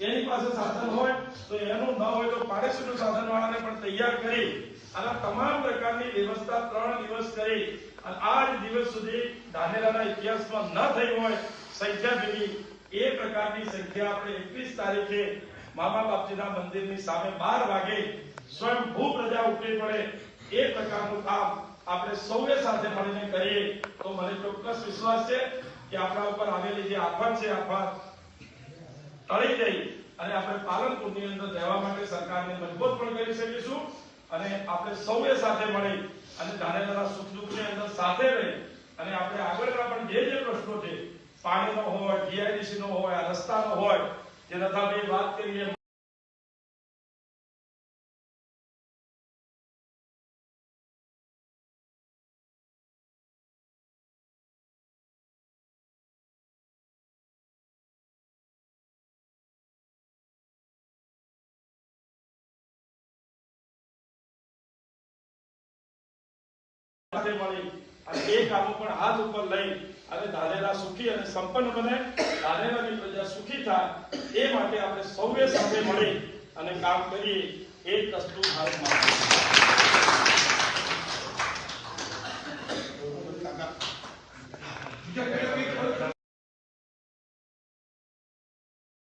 એની પાસે સાધન હોય તો એનું ન હોય તો પાડોશીનું સાધન વાળાને પણ તૈયાર કરી અને તમામ પ્રકારની વ્યવસ્થા ત્રણ દિવસ કરી. અને આજ દિવસ સુધી ધાનેરાના ઇતિહાસમાં ન થઈ હોય સંખ્યા ભેગી એ પ્રકારની સંખ્યા આપણે એકવીસ તારીખે મામા બાપજીના મંદિરની સામે બાર વાગે સ્વયંભૂ પ્રજા ઉઠવી પડે એ પ્રકારનું કામ આપણે સૌએ સાથે મળીને કરીએ. તો મને ચોક્કસ વિશ્વાસ છે કે આપણા ઉપર આવેલી જે આફત છે, આફત ટળી જઈ અને આપણે પાલનપુરની અંદર રહેવા માટે સરકારને મજબૂત પણ કરી શકીશું અને આપણે સૌએ સાથે મળી અને ધાનેરાના સુખ દુઃખની અંદર સાથે રહી અને આપણે આગળના પણ જે જે પ્રશ્નો છે, પાણીનો હોય જીઆઈડીસી નો હોય રસ્તાનો હોય, જે લતાભાઈ વાત કરી સાથે મળી અને એ કામો પણ હાથ ઉપર લઈ અને ધાનેરા સુખી અને સંપન્ન બને. ધાનેરાની પ્રજા સુખી થાય એ માટે આપણે સૌએ સાથે મળી અને કામ કરીએ. એ જ દસ્તુર ભારત માટે